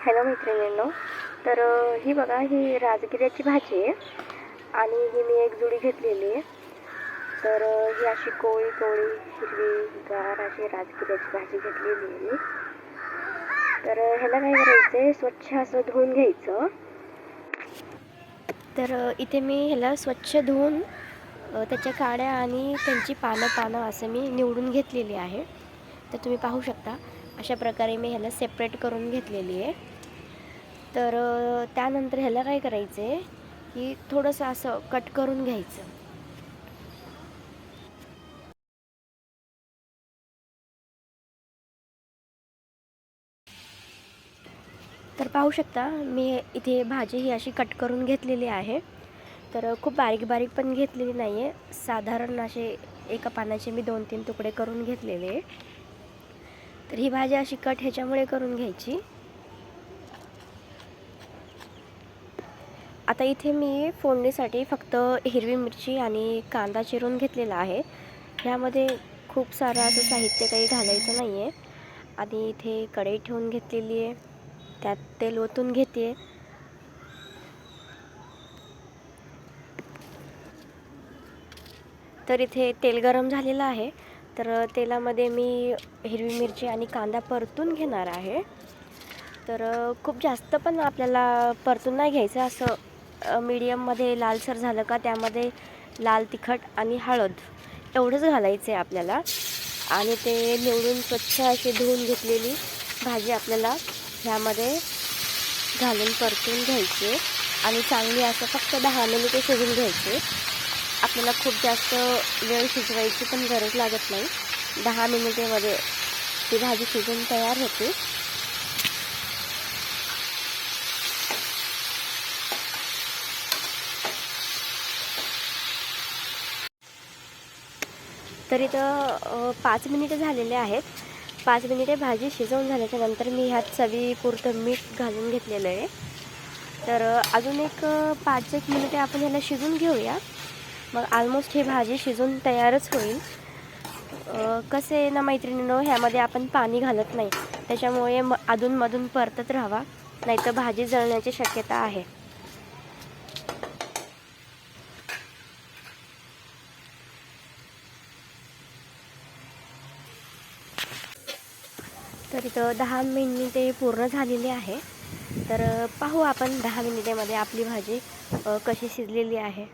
Hello मैत्रिणींनो तर ही बघा ही राजगिऱ्याची भाजी आहे आणि ही मी एक जुडी घेतलेली आहे. तर ही अशी कोळी कोळी हिरवी गार अशी राजगिऱ्याची भाजी घेतलेली आहे मी. तर ह्याला काय करायचं आहे स्वच्छ असं धुवून घ्यायचं. तर इथे मी ह्याला स्वच्छ धुवून त्याच्या काड्या आणि त्यांची पानं पानं असं मी निवडून घेतलेली आहे. तर तुम्ही पाहू शकता अशा प्रकारे मी ह्याला सेपरेट करून घेतलेली आहे. तर त्यानंतर ह्याला काय करायचं आहे की थोडंसं असं कट करून घ्यायचं. तर पाहू शकता मी इथे भाजी ही अशी कट करून घेतलेली आहे. तर खूप बारीक बारीक पण घेतलेली नाही आहे साधारण असे एका पानाचे मी दोन तीन तुकडे करून घेतलेले. तर ही भाजी अशी कट ह्याच्यामुळे करून घ्यायची. आता इथे मी फोडणीसाठी फक्त हिरवी मिरची आणि कांदा चिरून घेतलेला आहे. ह्यामध्ये खूप सारं असं साहित्य काही घालायचं नाही आहे आणि इथे कढई ठेवून घेतलेली आहे. त्यात तेल ओतून घेते. तर इथे तेल गरम झालेलं आहे. तर तेलामध्ये मी हिरवी मिरची आणि कांदा परतून घेणार आहे. तर खूप जास्त पण आपल्याला परतून नाही घ्यायचं असं मीडियममध्ये लालसर झालं का त्यामध्ये लाल तिखट आणि हळद. एवढंच घालायचं आहे आपल्याला. आणि ते निवडून स्वच्छ अशी धुवून घेतलेली भाजी आपल्याला ह्यामध्ये घालून परतून घ्यायची आणि चांगली असं फक्त दहा मिनिटे शिजून घ्यायचे आपल्याला खूप जास्त वेळ शिजवायची पण गरज लागत नाही. दहा मिनिटेमध्ये ती भाजी शिजून तयार होते. तर इथं पाच मिनिटे झालेले आहेत. पाच मिनिटे भाजी शिजवून झाल्याच्यानंतर मी ह्यात चवीपुरतं मीठ घालून घेतलेलं आहे. तर अजून एक पाच एक मिनिटे आपण ह्याला शिजून घेऊया. मग ऑलमोस्ट ही भाजी शिजून तयारच होईल. कसे कसं आहे ना मैत्रिणीनो ह्यामध्ये आपण पाणी घालत नाही. त्याच्यामुळे म अधूनमधून परतत राहावा. नाहीतर भाजी जळण्याची शक्यता आहे. तर इथं दहा मिनिटे पूर्ण झालेली आहे. तर पाहू आपण दहा मिनिटेमध्ये आपली भाजी कशी शिजलेली आहे.